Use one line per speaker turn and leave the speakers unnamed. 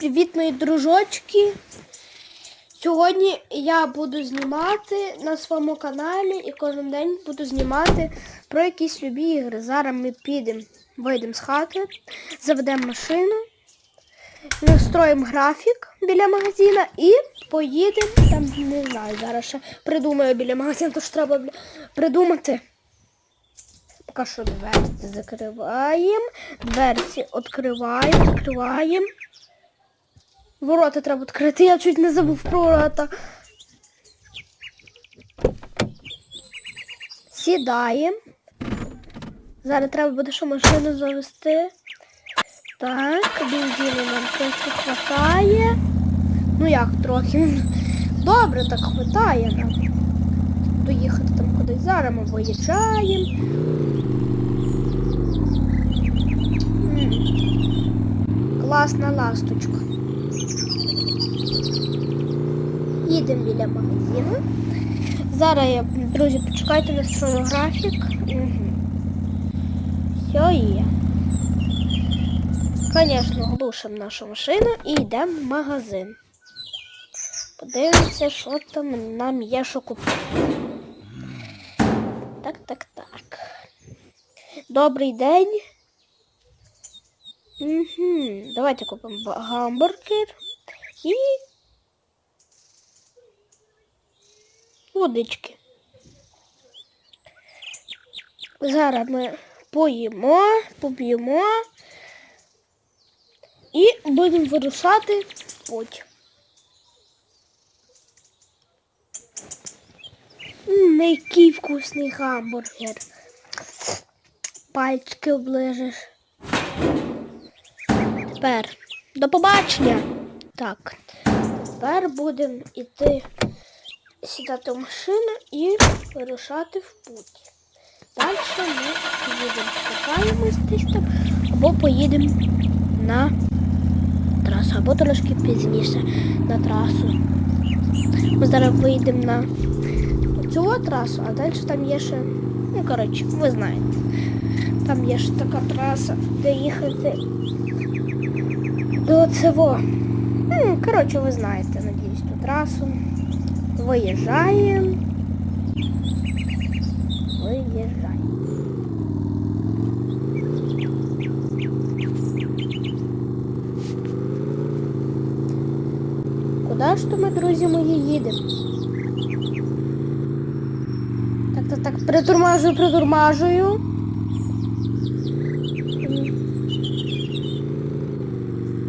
Привіт, мої дружочки. Сьогодні я буду знімати на своєму каналі і кожен день буду знімати про якісь любі ігри. Зараз ми підемо, вийдемо з хати, заведемо машину, настроїмо графік біля магазина і поїдемо там, не знаю, зараз ще придумаю біля магазину, то ж треба придумати. Поки що дверці закриваємо, дверці відкриваємо, закриваємо. Ворота треба відкрити, я чуть не забув про ворота. Сідаємо. Зараз треба буде ще машину завести. Так, бензину нам трохи хватає. Ну як трохи? Добре, так хватає нам. Доїхати там кудись. Зараз ми виїжджаємо. Класна ласточка. Їдемо біля магазину. Зараз я, друзі, почекайте настрою графік. Все є. Звісно, глушимо нашу машину і йдемо в магазин. Подивимося, що там нам є, що купити. Так, так, так. Добрий день. Угу. Давайте купимо гамбургер і водички. Зараз ми поїмо, поп'ємо і будемо вирушати в путь. М, який вкусний гамбургер. Пальчики оближеш. Тепер до побачення. Так. Тепер будемо йти сідати в машину і вирушати в путь. Далі ми їдемо, катаємось десь там, або поїдемо на трасу, або трошки пізніше на трасу. Ми зараз виїдемо на цю трасу, а далі там є ще, ну коротше, ви знаєте. Там є ще така траса, де їхати до цього. Ну, коротше, ви знаєте, надіюсь, ту трасу. Виїжджаємо. Виїжджаємо. Куди ж то ми, друзі мої, їдемо? Так, так, так, притурмажую, притурмажую.